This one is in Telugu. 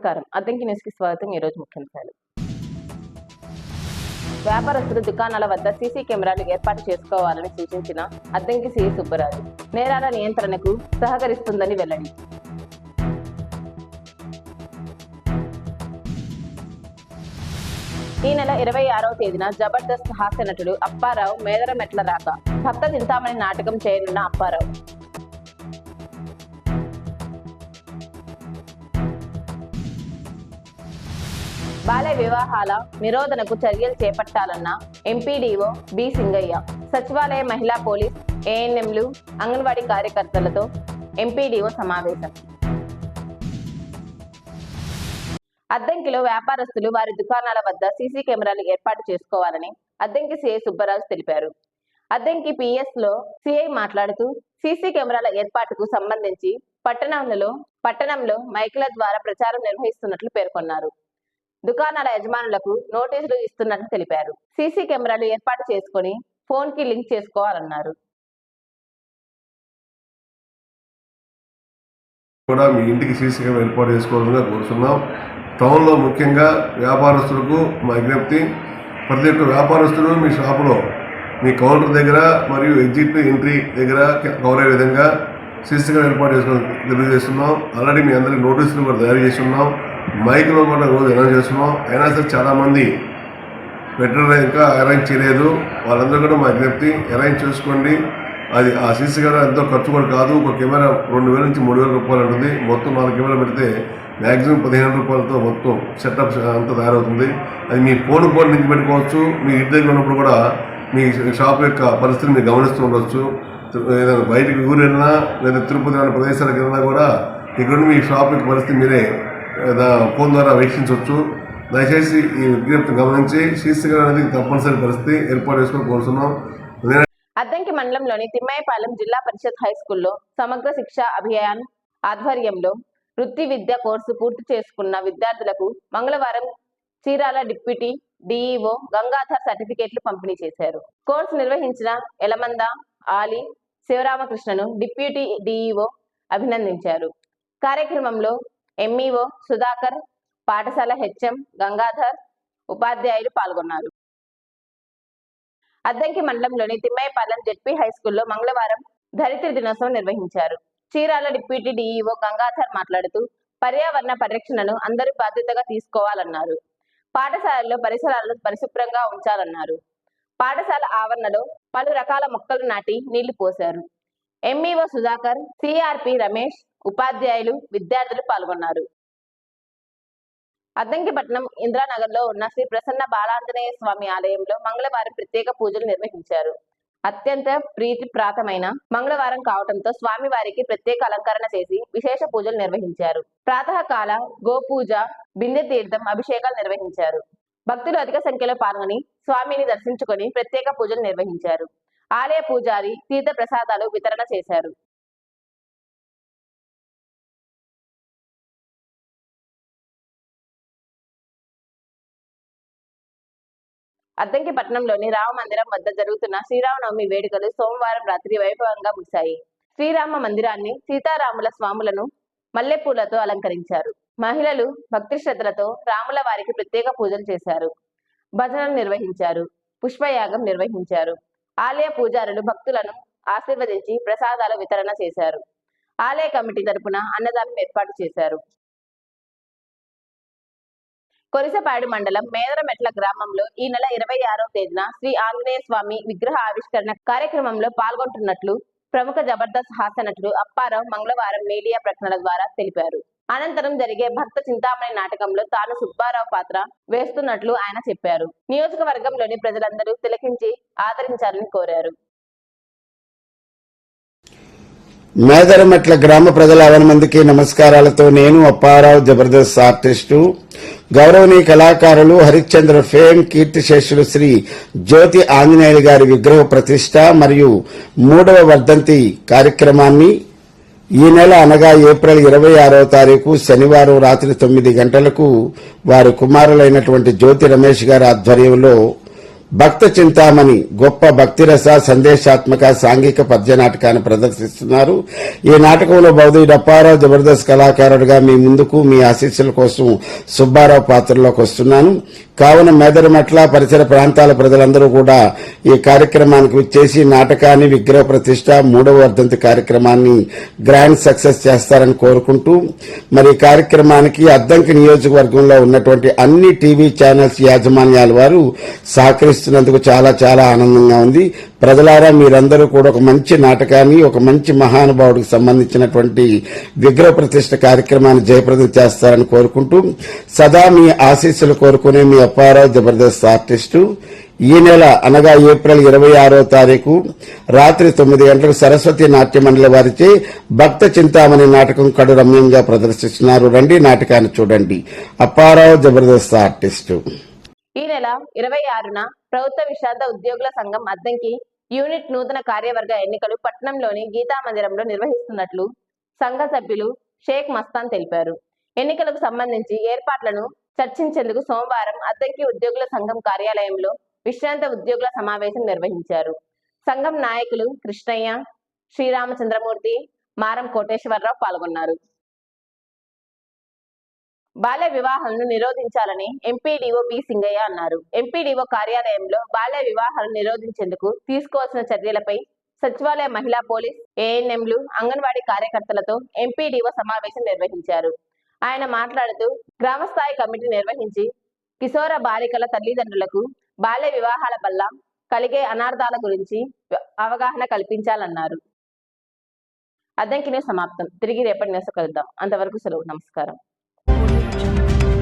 నమస్కారం. అద్దంకి న్యూస్కి స్వాగతం. ఈరోజు ముఖ్యాంశాలు వ్యాపారస్తులు దుకాణాల వద్ద సీసీ కెమెరాలు ఏర్పాటు చేసుకోవాలని సూచించిన అద్దంకి సిఐ సుబ్బరాజు నేరాల నియంత్రణకు సహకరిస్తుందని వెల్లడి. ఈ నెల ఇరవై ఆరవ తేదీన జబర్దస్త్ హాస్య నటుడు అప్పారావు మేదరమెట్ల రాక భక్త చింతామణి నాటకం చేయనున్న అప్పారావు. బాల్య వివాహాల నిరోధనకు చర్యలు చేపట్టాలన్న ఎంపీడీఓ బి సింగయ్య సచివాలయ మహిళా పోలీస్ ఏఎన్ఎంలు అంగన్వాడీ కార్యకర్తలతో ఎంపీడీఓ సమావేశం. అద్దంకిలో వ్యాపారస్తులు వారి దుకాణాల వద్ద సీసీ కెమెరాలు ఏర్పాటు చేసుకోవాలని అద్దంకి సిఐ సుబ్బరాజు తెలిపారు. అద్దంకి పిఎస్లో సిఐ మాట్లాడుతూ సీసీ కెమెరాల ఏర్పాటుకు సంబంధించి పట్టణంలో పట్టణంలో మైకుల ద్వారా ప్రచారం నిర్వహిస్తున్నట్లు పేర్కొన్నారు. దుకాణాల యజమానులకు నోటీసులు ఇస్తున్నట్లు తెలిపారు. సీసీ కెమెరాలు ఏర్పాటు చేసుకుని ఫోన్కి లింక్ చేసుకోవాలన్నారు. కూడా మీ ఇంటికి సీసీ కెమెరా ఏర్పాటు చేసుకోవాలని కోరుతున్నాం. టౌన్లో ముఖ్యంగా వ్యాపారస్తులకు మా విజ్ఞప్తి ప్రతి ఒక్క వ్యాపారస్తులు మీ షాపులో మీ కౌంటర్ దగ్గర మరియు ఎగ్జిట్ ఎంట్రీ దగ్గర కవర్ అయ్యే విధంగా సీసీ కెమెరా ఏర్పాటు చేసుకోవడం తెలియజేస్తున్నాం. ఆల్రెడీ మీ అందరికి నోటీసులు కూడా తయారు చేస్తున్నాం. మైక్లో కూడా రోజు అనౌన్స్ చేస్తున్నాం. అయినా సరే చాలామంది పెట్రోల్ ఇంకా అరేంజ్ చేయలేదు. వాళ్ళందరూ కూడా మా విజ్ఞప్తి అరేంజ్ చేసుకోండి. అది ఆ సీసీ కెమెరా ఎంతో ఖర్చు కూడా కాదు. ఒక కెమెరా రెండు వేల నుంచి మూడు వేల రూపాయలు ఉంటుంది. మొత్తం నాలుగు కెమెరా పెడితే మ్యాక్సిమం పదిహేను రూపాయలతో మొత్తం సెటప్ అంతా తయారవుతుంది. అది మీ ఫోన్ కూడా నుంచి పెట్టుకోవచ్చు. మీ ఇంటి దగ్గర ఉన్నప్పుడు కూడా మీ షాప్ యొక్క పరిస్థితిని మీరు గమనిస్తూ ఉండొచ్చు. ఏదైనా బయటికి ఊరు వెళ్ళినా లేదా తిరుపతి లాంటి ప్రదేశాలకు వెళ్ళినా కూడా ఇక్కడ మీ షాప్ యొక్క పరిస్థితి మీరే ఫోన్ ద్వారా వీక్షించవచ్చు. దయచేసి ఈ విజ్ఞప్తి గమనించి సీసీ అనేది తప్పనిసరి పరిస్థితి ఏర్పాటు చేసుకుని కోరుతున్నాం. అద్దంకి మండలంలోని తిమ్మాయిపాలెం జిల్లా పరిషత్ హై స్కూల్లో సమగ్ర శిక్ష అభియాన్ ఆధ్వర్యంలో వృత్తి విద్య కోర్సు పూర్తి చేసుకున్న విద్యార్థులకు మంగళవారం చీరాల డిప్యూటీ డిఈఓ గంగాధర్ సర్టిఫికేట్లు పంపిణీ చేశారు. కోర్సు నిర్వహించిన ఎలమంద ఆలి శివరామకృష్ణను డిప్యూటీ డిఈఓ అభినందించారు. కార్యక్రమంలో ఎంఈఓ సుధాకర్ పాఠశాల హెచ్ఎం గంగాధర్ ఉపాధ్యాయులు పాల్గొన్నారు. అద్దంకి మండలంలోని తిమ్మయ్యపాలెం జెడ్పీ హై స్కూల్లో మంగళవారం ధరిత్రి దినోత్సవం నిర్వహించారు. చీరాల డిప్యూటీ డీఈఓ గంగాధర్ మాట్లాడుతూ పర్యావరణ పరిరక్షణను అందరూ బాధ్యతగా తీసుకోవాలన్నారు. పాఠశాలల్లో పరిసరాలను పరిశుభ్రంగా ఉంచాలన్నారు. పాఠశాల ఆవరణలో పలు రకాల మొక్కలు నాటి నీళ్ళు పోశారు. ఎంఈఓ సుధాకర్ సిఆర్పి రమేష్ ఉపాధ్యాయులు విద్యార్థులు పాల్గొన్నారు. అద్దంకిపట్నం ఇంద్రానగర్లో ఉన్న శ్రీ ప్రసన్న బాలాంజనేయ స్వామి ఆలయంలో మంగళవారం ప్రత్యేక పూజలు నిర్వహించారు. అత్యంత ప్రీతిప్రాతమైన మంగళవారం కావడంతో స్వామివారికి ప్రత్యేక అలంకరణ చేసి విశేష పూజలు నిర్వహించారు. ప్రాతకాల గోపూజ బిందె తీర్థం అభిషేకాలు నిర్వహించారు. భక్తులు అధిక సంఖ్యలో పాల్గొని స్వామిని దర్శించుకొని ప్రత్యేక పూజలు నిర్వహించారు. ఆలయ పూజారి తీర్థ ప్రసాదాలు వితరణ చేశారు. అద్దంకి పట్టణంలోని రామ మందిరం వద్ద జరుగుతున్న శ్రీరామనవమి వేడుకలు సోమవారం రాత్రి వైభవంగా ముగిశాయి. శ్రీరామ మందిరాన్ని సీతారాముల స్వాములను మల్లెపూలతో అలంకరించారు. మహిళలు భక్తి శ్రద్ధలతో రాముల వారికి ప్రత్యేక పూజలు చేశారు. భజనలు నిర్వహించారు. పుష్పయాగం నిర్వహించారు. ఆలయ పూజారులు భక్తులను ఆశీర్వదించి ప్రసాదాలు వితరణ చేశారు. ఆలయ కమిటీ తరపున అన్నదానం ఏర్పాటు చేశారు. కొరిసపాడు మండలం మేదరమెట్ల గ్రామంలో ఈ నెల ఇరవై ఆరవ తేదీన శ్రీ ఆంజనేయ స్వామి విగ్రహ ఆవిష్కరణ కార్యక్రమంలో పాల్గొంటున్నట్లు ప్రముఖ జబర్దస్త్ హాస్య నటుడు అప్పారావు మంగళవారం మీడియా ప్రకటనల ద్వారా తెలిపారు. అనంతరం జరిగే భర్త చింతామణి నాటకంలో తాను సుబ్బారావు పాత్ర వేస్తున్నట్లు ఆయన చెప్పారు. నియోజకవర్గంలోని ప్రజలందరూ తిలకించి ఆదరించాలని కోరారు. మేదరమెట్ల గ్రామ ప్రజల అవనమందికి నమస్కారాలతో నేను అప్పారావు జబర్దస్త్ ఆర్టిస్టు గౌరవనీయ కళాకారులు హరిశ్చంద్ర ఫేమ్ కీర్తిశేషులు శ్రీ జ్యోతి ఆంజనేయులు గారి విగ్రహ ప్రతిష్ట మరియు మూడవ వర్ధంతి కార్యక్రమాన్ని ఈ నెల అనగా ఏప్రిల్ ఇరవై ఆరవ తారీఖు శనివారం రాత్రి తొమ్మిది గంటలకు వారి కుమారులైనటువంటి జ్యోతి రమేష్ గారి ఆధ్వర్యంలో భక్త చింతామణి గొప్ప భక్తిరస సందేశాత్మక సాంఘిక పద్య నాటకాన్ని ప్రదర్శిస్తున్నారు. ఈ నాటకంలో బౌద్ధుడు అప్పారావు జబర్దస్త్ కళాకారుడిగా మీ ముందుకు మీ ఆశీస్సుల కోసం సుబ్బారావు పాత్రలోకి వస్తున్నాను. కావున మేదరమెట్ల పరిసర ప్రాంతాల ప్రజలందరూ కూడా ఈ కార్యక్రమానికి వచ్చేసి నాటకాన్ని విగ్రహ ప్రతిష్ట మూడవ వర్ధంతి కార్యక్రమాన్ని గ్రాండ్ సక్సెస్ చేస్తారని కోరుకుంటూ మరి ఈ కార్యక్రమానికి అద్దంకి నియోజకవర్గంలో ఉన్నటువంటి అన్ని టీవీ ఛానల్స్ యాజమాన్యాల వారు సహకరిస్తున్నందుకు చాలా చాలా ఆనందంగా ఉంది. ప్రజలారా మీరందరూ కూడా ఒక మంచి నాటకాన్ని ఒక మంచి మహానుభావుడికి సంబంధించినటువంటి విగ్రహ ప్రతిష్ట కార్యక్రమాన్ని జయప్రదం చేస్తారని కోరుకుంటూ సదా మీ ఆశీస్సులు కోరుకునే మీ అప్పారావు జబర్దస్త్ ఆర్టిస్టు. ఈ నెల అనగా ఏప్రిల్ ఇరవై ఆరో తారీఖు రాత్రి తొమ్మిది గంటలకు సరస్వతి నాట్య మండలి వారిచే భక్త చింతామణి నాటకం కడు రమ్యంగా ప్రదర్శిస్తున్నారు. రండి నాటకాన్ని చూడండి. అప్పారావు జబర్దస్త్ ఆర్టిస్టు. ఈ నెల ఇరవై ఆరున ప్రభుత్వ విశ్రాంత ఉద్యోగుల సంఘం అద్దంకి యూనిట్ నూతన కార్యవర్గ ఎన్నికలు పట్నంలోని గీతా మందిరంలో నిర్వహిస్తున్నట్లు సంఘ సభ్యులు షేక్ మస్తాన్ తెలిపారు. ఎన్నికలకు సంబంధించి ఏర్పాట్లను చర్చించేందుకు సోమవారం అద్దంకి ఉద్యోగుల సంఘం కార్యాలయంలో విశ్రాంత ఉద్యోగుల సమావేశం నిర్వహించారు. సంఘం నాయకులు కృష్ణయ్య శ్రీరామచంద్రమూర్తి మారం కోటేశ్వరరావు పాల్గొన్నారు. బాల్య వివాహాలను నిరోధించాలని ఎంపీడీఓ బి సింగయ్య అన్నారు. ఎంపీడీఓ కార్యాలయంలో బాల్య వివాహాలను నిరోధించేందుకు తీసుకోవాల్సిన చర్యలపై సచివాలయ మహిళా పోలీస్ ఏఎన్ఎంలు అంగన్వాడీ కార్యకర్తలతో ఎంపీడీఓ సమావేశం నిర్వహించారు. ఆయన మాట్లాడుతూ గ్రామస్థాయి కమిటీ నిర్వహించి కిశోర బాలికల తల్లిదండ్రులకు బాల్య వివాహాల వల్ల కలిగే అనార్థాల గురించి అవగాహన కల్పించాలన్నారు. అద్దంకి న్యూస్ సమాప్తం. తిరిగి రేపటి న్యూస్ కలుద్దాం. అంతవరకు సెలవు. నమస్కారం. Thank you.